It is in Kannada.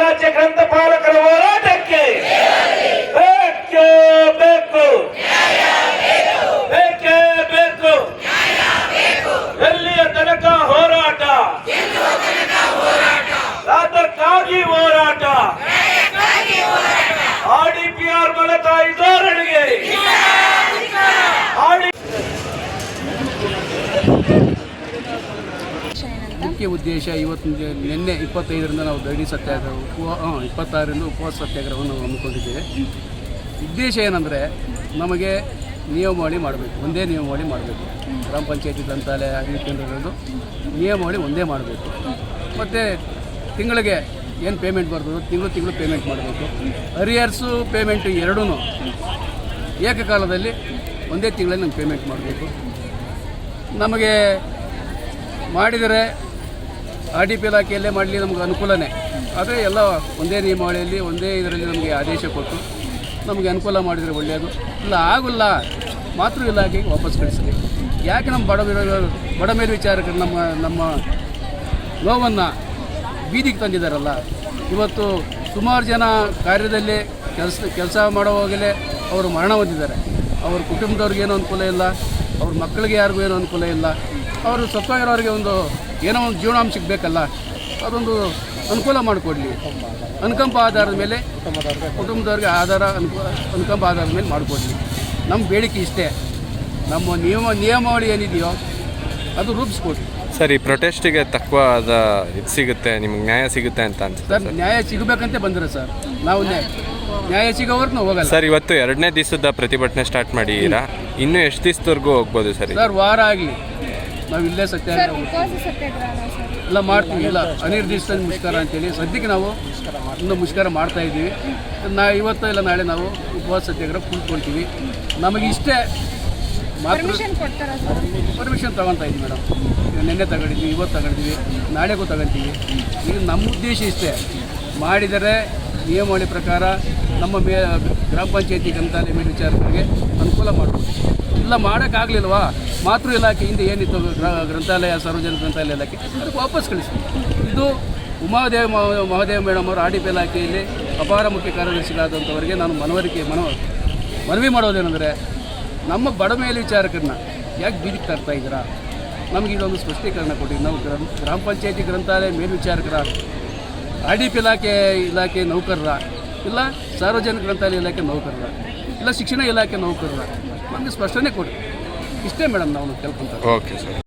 ರಾಜ್ಯ ಗ್ರಂಥಪಾಲಕರ ಹೋರಾಟಕ್ಕೆ ಬೇಕೇ ಬೇಕು. ಬೇಕೇ ಬೇಕು. ಎಲ್ಲಿಯ ತನಕ ಹೋರಾಟ? ಅದಕ್ಕಾಗಿ ಹೋರಾಟ. ಆರ್ ಮೂಲಕ ಇದೋರಣಿಗೆ ಆಡಿ ಮುಖ್ಯ ಉದ್ದೇಶ ಇವತ್ತು ನಿನ್ನೆ ಇಪ್ಪತ್ತೈದರಿಂದ ನಾವು ದಡಿ ಸತ್ಯಾಗ್ರಹ, ಉಪವಾ, ಹಾಂ, ಇಪ್ಪತ್ತಾರರಿಂದ ಉಪವಾಸ ಸತ್ಯಾಗ್ರಹವನ್ನು ಹಮ್ಮಿಕೊಂಡಿದ್ದೇವೆ. ಉದ್ದೇಶ ಏನಂದರೆ ನಮಗೆ ನಿಯಮಾವಳಿ ಮಾಡಬೇಕು, ಒಂದೇ ನಿಯಮಾವಳಿ ಮಾಡಬೇಕು. ಗ್ರಾಮ ಪಂಚಾಯತಿ ಗ್ರಂಥಾಲಯ ಅಗ್ನಿ ಕೇಂದ್ರಗಳದ್ದು ನಿಯಮಾವಳಿ ಒಂದೇ ಮಾಡಬೇಕು. ಮತ್ತು ತಿಂಗಳಿಗೆ ಏನು ಪೇಮೆಂಟ್ ಬರ್ತದೋ, ತಿಂಗಳು ತಿಂಗಳು ಪೇಮೆಂಟ್ ಮಾಡಬೇಕು. ಅರಿಯರ್ಸು ಪೇಮೆಂಟು ಎರಡೂ ಏಕಕಾಲದಲ್ಲಿ ಒಂದೇ ತಿಂಗಳಲ್ಲಿ ನಮ್ಗೆ ಪೇಮೆಂಟ್ ಮಾಡಬೇಕು. ನಮಗೆ ಮಾಡಿದರೆ ಆರ್ ಡಿ ಪಿ ಇಲಾಖೆಯಲ್ಲೇ ಮಾಡಲಿ ನಮ್ಗೆ ಅನುಕೂಲನೇ. ಆದರೆ ಎಲ್ಲ ಒಂದೇ ನಿಯಮಾವಳಿಯಲ್ಲಿ, ಒಂದೇ ಇದರಲ್ಲಿ ನಮಗೆ ಆದೇಶ ಕೊಟ್ಟು ನಮಗೆ ಅನುಕೂಲ ಮಾಡಿದರೆ ಒಳ್ಳೆಯದು ಇಲ್ಲ, ಆಗೋಲ್ಲ. ಮಾತೃ ಇಲಾಖೆಗೆ ವಾಪಸ್ ಕಳಿಸಲಿ. ಯಾಕೆ ನಮ್ಮ ಬಡ ಬಡ ಮೇಲ್ವಿಚಾರಕರು ನಮ್ಮ ನಮ್ಮ ನೋವನ್ನು ಬೀದಿಗೆ ತಂದಿದ್ದಾರಲ್ಲ? ಇವತ್ತು ಸುಮಾರು ಜನ ಕಾರ್ಯದಲ್ಲಿ ಕೆಲಸ ಕೆಲಸ ಮಾಡುವಾಗಲೇ ಅವರು ಮರಣ ಹೊಂದಿದ್ದಾರೆ. ಅವ್ರ ಕುಟುಂಬದವ್ರಿಗೇನು ಅನುಕೂಲ ಇಲ್ಲ. ಅವ್ರ ಮಕ್ಕಳಿಗೆ ಯಾರಿಗೂ ಏನೂ ಅನುಕೂಲ ಇಲ್ಲ. ಅವರು ಸತ್ತೋಗಿರೋರಿಗೆ ಒಂದು ಏನೋ ಒಂದು ಜೀವನಾಂಶ ಸಿಗಬೇಕಲ್ಲ ಅದೊಂದು ಅನುಕೂಲ ಮಾಡಿಕೊಡ್ಲಿ. ಅನುಕಂಪ ಆಧಾರದ ಮೇಲೆ ಕುಟುಂಬದವ್ರಿಗೆ ಆಧಾರ ಅನುಕೂಲ ಅನುಕಂಪ ಆಧಾರದ ಮೇಲೆ ಮಾಡಿಕೊಡ್ಲಿ. ನಮ್ಮ ಬೇಡಿಕೆ ಇಷ್ಟೇ. ನಮ್ಮ ನಿಯಮ ನಿಯಮಾವಳಿ ಏನಿದೆಯೋ ಅದು ರೂಪಿಸ್ಕೊಡ್ಲಿ. ಸರ್ ಈ ಪ್ರೊಟೆಸ್ಟಿಗೆ ತಕ್ಕವಾದ ಇದು ಸಿಗುತ್ತೆ ನಿಮ್ಗೆ ನ್ಯಾಯ ಸಿಗುತ್ತೆ ಅಂತ ಅನ್ಸುತ್ತೆ ಸರ್ ನ್ಯಾಯ ಸಿಗಬೇಕಂತೆ ಬಂದ್ರೆ ಸರ್. ನಾವು ನ್ಯಾಯ ನ್ಯಾಯ ಸಿಗೋವರೆಗೂ ನಾವು ಹೋಗಲ್ಲ. ಸರ್ ಇವತ್ತು ಎರಡನೇ ದಿವಸದ ಪ್ರತಿಭಟನೆ ಸ್ಟಾರ್ಟ್ ಮಾಡಿದ್ದೀರಾ? ಇನ್ನೂ ಎಷ್ಟು ದಿವಸದವರೆಗೂ ಹೋಗ್ಬೋದು ಸರ್? ಸರ್ ವಾರ ಆಗಲಿ. ನಾವು ಇಲ್ಲೇ ಸರ್ ಸತ್ಯಾಗ್ರಹ ಉಪವಾಸ ಸತ್ಯಾಗ್ರಹ ಸರ್. ಎಲ್ಲ ಮಾಡ್ತೀವಿ ಇಲ್ಲ. ಅನಿರ್ದಿಷ್ಟ ಮುಷ್ಕರ ಅಂತೇಳಿ. ಸದ್ಯಕ್ಕೆ ನಾವು ಇನ್ನೂ ಮುಷ್ಕರ ಮಾಡ್ತಾ ಇದ್ದೀವಿ. ನಾ ಇವತ್ತು ಇಲ್ಲ ನಾಳೆ ನಾವು ಉಪವಾಸ ಸತ್ಯಾಗ್ರಹ ಕೂತ್ಕೊಳ್ತೀವಿ ನಮಗೆ ಇಷ್ಟೇ ಮಾತ್ರ ಪರ್ಮಿಷನ್ ಕೊಡ್ತಾರಾ ಸರ್? ಪರ್ಮಿಷನ್ ತಗೊತಾ ಇದ್ದೀವಿ ಮೇಡಮ್ ನಿನ್ನೆ ತಗೊಂಡಿದ್ವಿ ಇವತ್ತು ತಗೊಂಡಿದ್ವಿ ನಾಳೆಗೂ ತಗೊಂತೀವಿ. ಈಗ ನಮ್ಮ ಉದ್ದೇಶ ಇಷ್ಟೇ. ಮಾಡಿದರೆ ನಿಯಮಾವಳಿ ಪ್ರಕಾರ ನಮ್ಮ ಮೇ ಗ್ರಾಮ ಪಂಚಾಯತಿ ಗ್ರಂಥಾಲಯ ಮೇಲ್ವಿಚಾರಕರಿಗೆ ಅನುಕೂಲ ಮಾಡ್ಬೋದು. ಇಲ್ಲ ಮಾಡೋಕ್ಕಾಗಲಿಲ್ವಾ? ಮಾತೃ ಇಲಾಖೆಯಿಂದ ಏನಿತ್ತು, ಗ್ರ- ಗ್ರಂಥಾಲಯ, ಸಾರ್ವಜನಿಕ ಗ್ರಂಥಾಲಯ ಇಲಾಖೆ ಅದಕ್ಕೆ ವಾಪಸ್ ಕಳಿಸಿ ಇದು ಉಮಾದೇವ ಮಹ- ಮಹಾದೇವ ಮೇಡಮ್ ಅವರು ಆಡಿಪ್ ಇಲಾಖೆಯಲ್ಲಿ ಅಪಾರ ಮುಖ್ಯ ಕಾರ್ಯದರ್ಶಿಗಳಾದಂಥವರಿಗೆ ನಾನು ಮನವರಿಕೆ, ಮನವ, ಮನವಿ ಮಾಡೋದೇನೆಂದರೆ, ನಮ್ಮ ಬಡ ಮೇಲ್ವಿಚಾರಕರನ್ನ ಯಾಕೆ ಬೀದಿಗೆ ತರ್ತಾ ಇದ್ದೀರಾ? ನಮಗೆ ಇದೊಂದು ಸ್ಪಷ್ಟೀಕರಣ ಕೊಡಿ. ನಾವು ಗ್ರಾಮ ಗ್ರಾಮ ಪಂಚಾಯತಿ ಗ್ರಂಥಾಲಯ ಮೇಲ್ವಿಚಾರಕರ ಆರ್ ಡಿ ಪಿ ಇಲಾಖೆ ಇಲಾಖೆ ನೌಕರರ, ಇಲ್ಲ ಸಾರ್ವಜನಿಕ ಗ್ರಂಥಾಲಯ ಇಲಾಖೆ ನೌಕರರ, ಇಲ್ಲ ಶಿಕ್ಷಣ ಇಲಾಖೆ ನೌಕರರ, ನಮಗೆ ಸ್ಪಷ್ಟನೆ ಕೊಡಿ. ಇಷ್ಟೇ ಮೇಡಮ್ ನಾವು ಕೇಳ್ಕೊಂತ ಓಕೆ ಸರ್.